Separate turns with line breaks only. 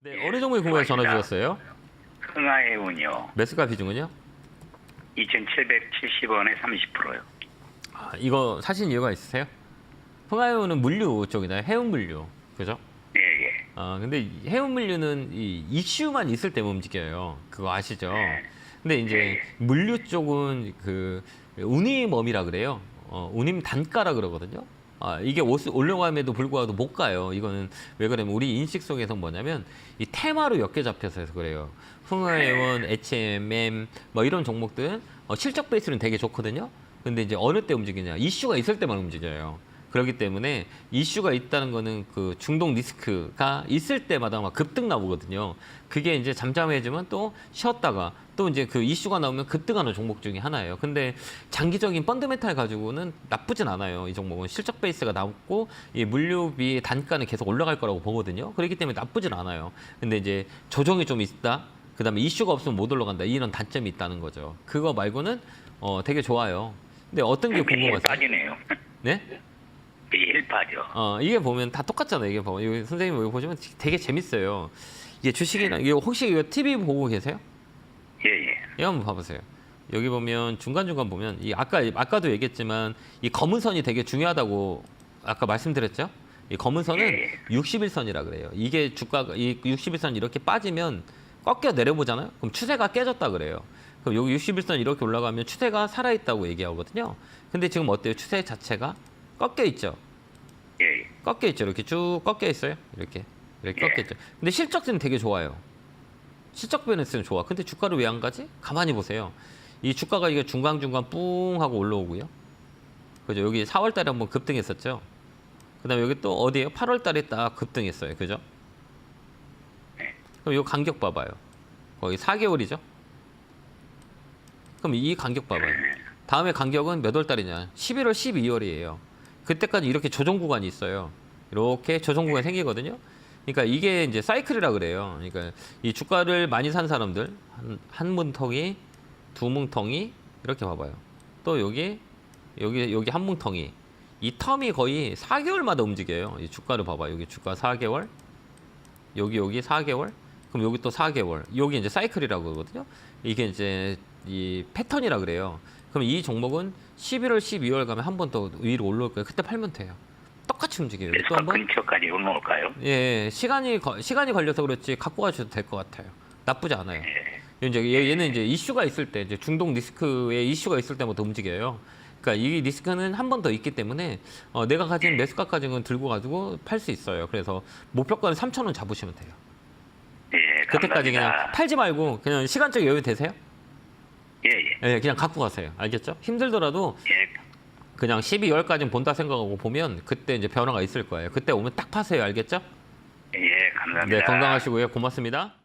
네, 어느 종목에 궁금해 전화 주셨어요?
흥하의 운이요.
매수가 비중은요?
2,770원에 30%요.
아, 이거 사신 이유가 있으세요? 흥하유는 물류 쪽이나요? 해운 물류. 그죠?
예, 예.
아, 근데 이 해운 물류는 이 이슈만 있을 때 움직여요. 그거 아시죠? 근데 이제 물류 쪽은 그 운임범이라 그래요. 어, 운임 단가라 그러거든요. 아, 이게 옷 올라감에도 불구하고 못 가요. 이거는 왜 그러면 우리 인식 속에서 뭐냐면 이 테마로 엮여 잡혀서 해서 그래요. 흥하해원, H&M 뭐 이런 종목들 어, 실적 베이스는 되게 좋거든요. 근데 이제 어느 때 움직이냐? 이슈가 있을 때만 움직여요. 그렇기 때문에 이슈가 있다는 거는 그 중동 리스크가 있을 때마다 막 급등 나오거든요. 그게 이제 잠잠해지면 또 쉬었다가 또 이제 그 이슈가 나오면 급등하는 종목 중에 하나예요. 근데 장기적인 펀드메탈 가지고는 나쁘진 않아요. 이 종목은 실적 베이스가 낮고 이 물류비 단가는 계속 올라갈 거라고 보거든요. 그렇기 때문에 나쁘진 않아요. 근데 이제 조정이 좀 있다. 그다음에 이슈가 없으면 못 올라간다. 이런 단점이 있다는 거죠. 그거 말고는 어 되게 좋아요. 근데 어떤 게 궁금하세요?
빠지네요.
네?
매일 빠져.
어, 이게 보면 다 똑같잖아요. 이게 봐봐. 이거 선생님 이거 보시면 되게 재밌어요. 이게 주식이나 이거 혹시 이거 TV 보고 계세요?
예, 예.
이거 한번 봐보세요. 여기 보면 중간 중간 보면 이 아까 아까도 얘기했지만 이 검은 선이 되게 중요하다고 아까 말씀드렸죠. 이 검은 선은
예.
61선이라 그래요. 이게 주가가 이 61선 이렇게 빠지면 꺾여 내려보잖아요. 그럼 추세가 깨졌다 그래요. 그럼 여기 61선 이렇게 올라가면 추세가 살아 있다고 얘기하거든요. 근데 지금 어때요? 추세 자체가 꺾여 있죠.
예, 예.
꺾여 있죠. 이렇게 쭉 꺾여 있어요. 이렇게 이렇게
예.
꺾여 있죠. 근데 실적은 되게 좋아요. 실적 변했으면 좋아. 근데 주가를 왜 안 가지? 가만히 보세요. 이 주가가 이게 중간 중간 뿡 하고 올라오고요. 그죠? 여기 4월 달에 한번 급등했었죠. 그다음에 여기 또 어디에요? 8월 달에 딱 급등했어요. 그죠? 그럼 이 간격 봐 봐요. 거의 4개월이죠. 그럼 이 간격 봐봐요. 다음에 간격은 몇 월 달이냐? 11월, 12월이에요. 그때까지 이렇게 조정 구간이 있어요. 이렇게 조정 구간이 생기거든요. 그러니까 이게 이제 사이클이라 그래요. 그러니까 이 주가를 많이 산 사람들 한, 한 뭉텅이, 두 뭉텅이 이렇게 봐봐요. 또 여기 여기 여기 한 뭉텅이 이 텀이 거의 4개월마다 움직여요. 이 주가를 봐봐. 여기 주가 4개월, 여기 여기 4개월, 그럼 여기 또 4개월. 여기 이제 사이클이라고 그러거든요. 이게 이제 이 패턴이라 그래요. 그럼 이 종목은 11월, 12월 가면 한 번 더 위로 올라올 거예요. 그때 팔면 돼요. 똑같이 움직여요. 또 한 번.
근처까지 올라올까요?
예, 시간이 거- 시간이 걸려서 그렇지 갖고 가셔도 될 것 같아요. 나쁘지 않아요.
예.
이제 얘- 얘는 이제 이슈가 있을 때 이제 중동 리스크에 이슈가 있을 때부터 움직여요. 그러니까 이 리스크는 한 번 더 있기 때문에 어, 내가 가진 매수가까지는 들고 가지고 팔 수 있어요. 그래서 목표가는 3천 원 잡으시면 돼요.
예,
그때까지 그냥
감사합니다.
팔지 말고 그냥 시간적 여유 되세요? 예, 그냥 갖고 가세요. 알겠죠? 힘들더라도
예.
그냥 12월까지는 본다 생각하고 보면 그때 이제 변화가 있을 거예요. 그때 오면 딱 파세요. 알겠죠?
예, 감사합니다.
네, 건강하시고요. 고맙습니다.